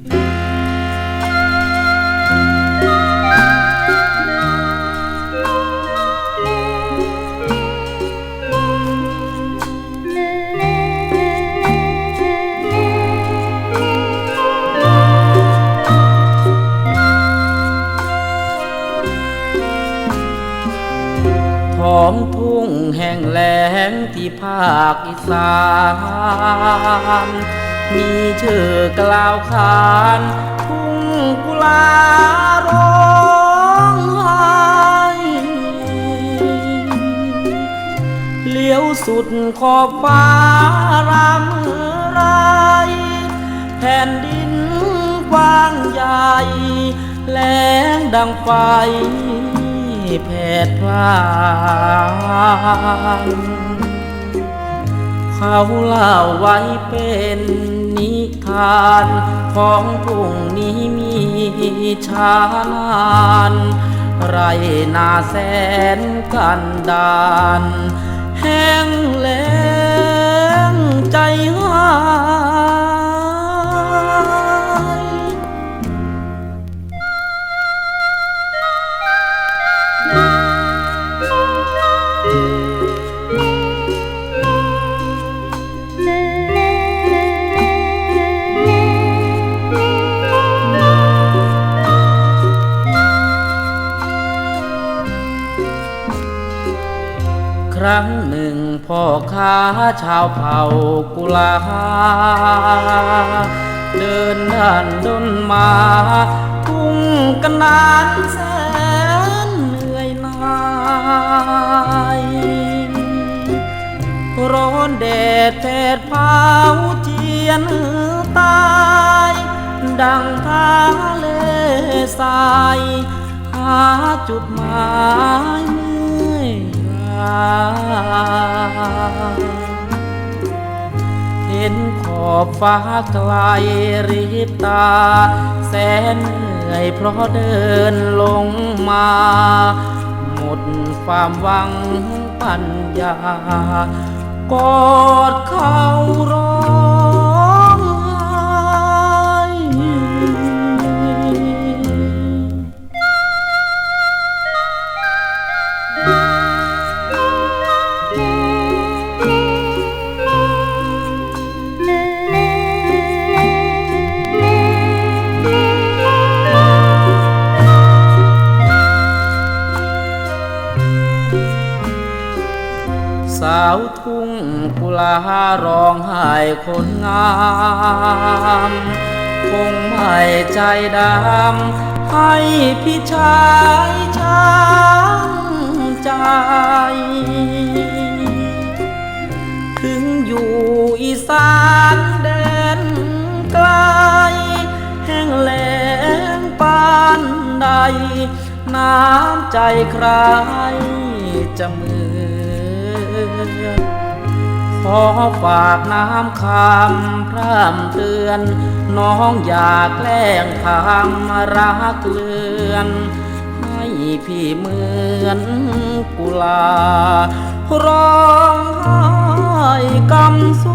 ท้องทุ่งแห้งแล้งที่ภาคอีสาน มีชื่อกล่าวขานทุ่งกุลาร้องไห้เลี้ยวสุดขอบฟ้ารำไรแผ่นดินกว้างใหญ่แรงดังไฟแผดพลาน เขาเล่าไว้เป็นนิทานของพุ่งนี้มีชานานไรนาแสนกันดานแห้งแล้งใจหาย ครั้งหนึ่งพ่อค้าชาวเผ่ากุลา เดินด่านดนมาทุ่งกันนานแสนเหนื่อยหน่ายร้อนแดดแผดเผาเจียนตาย ดังทะเลทราย หาจุดหมาย อบฟ้าไกลริบตา แสนเหนื่อยเพราะเดินลงมา หมดความหวังปัญญากอดเขาร้อง สาวทุ่งกุลาร้องไห้คนงาม คงไม่ใจดำให้พี่ชายช้ำใจ ถึงอยู่อีสานแดนไกล แห้งแล้งปานใด น้ำใจใครจะเหมือน ขอฝากน้ำคำพร่ำเตือน น้องอยากแกล้งทำรักเลือน ให้พี่เหมือนกุลา ร้องไห้กำส